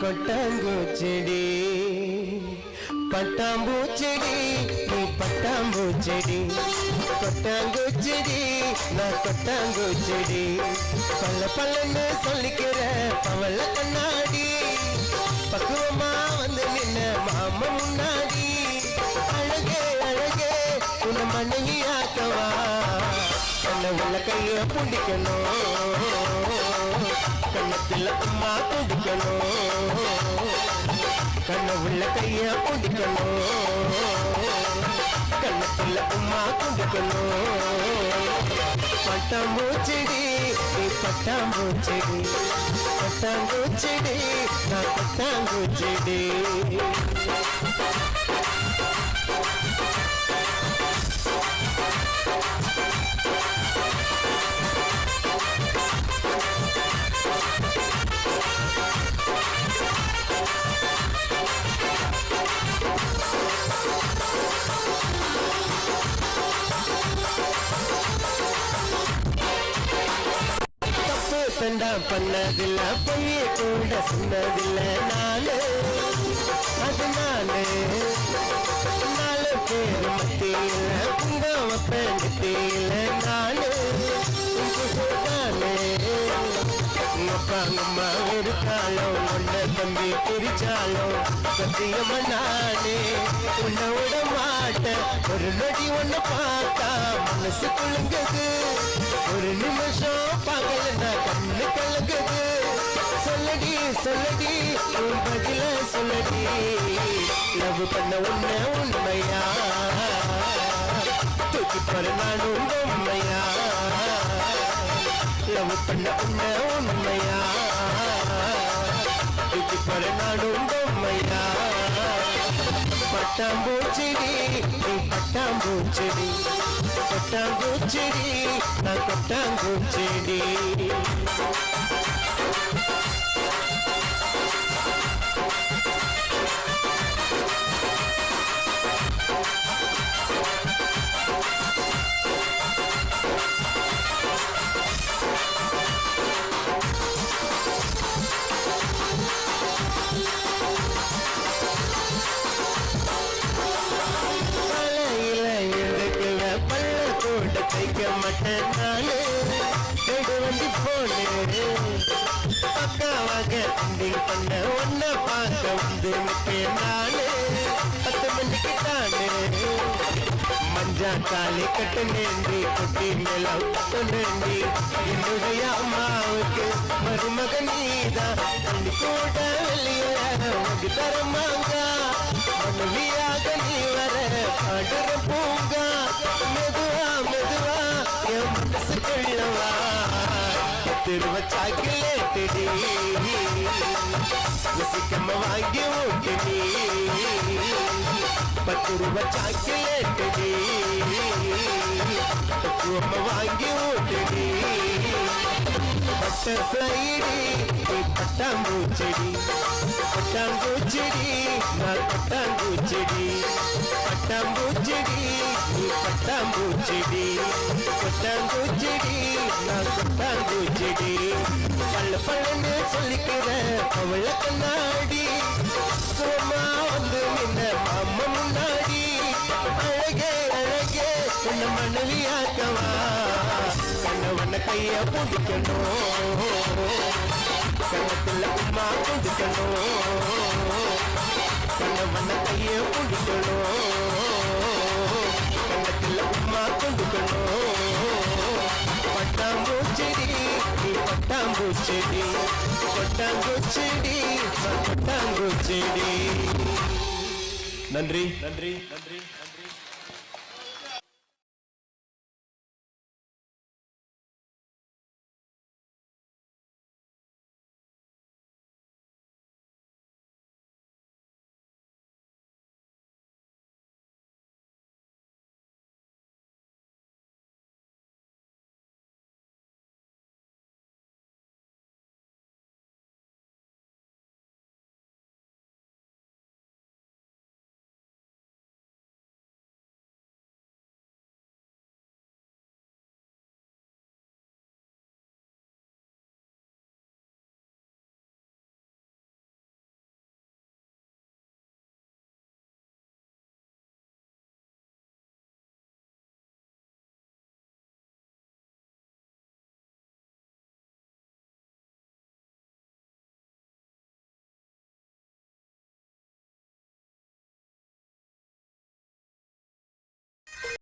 கொட்டாங்குச்செடி பட்டாம்பூச்செடி நீ பட்டாம்பூச்செடி. கொட்டாங்குச்செடி நான் கொட்டாங்குச்செடி பல்ல பல்லன்னு சொல்லிக்கிற பவள கண்ணாடி. பக்குவமா வந்து நின்ன மாம முன்னாடி. அழகே அழகே உன்னை மனைவி ஆக்கவா? கண்ண உள்ள கையை பிடிக்கணும். கண்ணத்தில் அம்மா குடிக்கணும் கண்ண உள்ள கைய புண்டிக்கணும் கண்ணத்தில் அம்மா குடிக்கணும் பட்டாம்பூச்செடி நீ பட்டாம்பூச்செடி. பட்டாம்பூச்செடி நான் பட்டாம்பூச்செடி. பெண்டா பண்ணதில்ல பொய்ய கூட சொன்னதில்ல நானு. அது நானு. நாலு பேர் மத்தியில உங்க வைப்பேன் நெத்தியில நானு நானு அப்பா அம்மா இருக்காலும் உன்ன தம்பி பிரிச்சாலும் சத்தியமா நானே உன்னை விட மாட்டேன். ஒரு நொடி ஒண்ணு பார்த்தா மனசு குழுங்குது ஒரு நிமிஷம் பார்க்கலன்னா கண்ணு சொல்லடி உன் பதில சொல்லடி. லவ் பண்ண உன்ன உண்மையா? தூக்கி போற நானும் உண்மையா? லவ் பண்ண உன்ன உண்மையா? தூக்கி போற நானும் உண்மையா? பட்டாம்பூச்செடி நீ பட்டாம்பூச்செடி. பட்டாம்பூச்செடி நான் பட்டாம்பூச்செடி. மட்டனாலே மாட்டேன் ரெண்டு வண்டி போனே. பக்காவாக திண்டிங் பண்ண ஒன்ன பார்க்க வந்து நிற்பேன் நானு. பத்து மணிக்கு தானே. மஞ்சா காலி கட்டு நேண்டி குட்டி நிலம் நேண்டி என்னுடைய அம்மாவுக்கு மருமக நீதான் அள்ளி கூட வெளியில உனக்கு தரமாங்க மனைவியாக நீ வர பாடுற பூங்கா. மெதுவா என் மனசு கொள்ளவா திருவ ரசிக்கம்ம வாங்கி ஊட்டினி பத்து ரூபா சாக்கிலேட்டடி பக்குவம்ம வாங்கி ஊட்டினி பட்டர்ஃப்ளைடி நீ பட்டாம்பூச்செடி பட்டாம்பூச்செடி நான் பட்டாம்பூச்செடி பட்டாம்பூச்செடி நீ பட்டாம்பூச்செடி பட்டாம்பூச்செடி நான் பட்டாம்பூச்செடி பல்ல பல்லன்னு சொல்லிக்கிற அவள கண்ணாடி சும்மா வந்து நின்ன அம்மா முன்னாடி அழகே அழகே உன்னை மனைவியாக்கவா கண்ணவன கைய பிடிக்கணும் கண்ணத்துல அம்மா பிடிக்கணும் கண்ணவன கைய பிடிக்கணும் கண்ணத்துல அம்மா பிடிக்கணும் பட்டாம்பூச்செடி நீ பட்டாம்பூச்செடி பட்டாம்பூச்செடி பட்டாம்பூச்செடி. நன்றி. நன்றி நன்றி.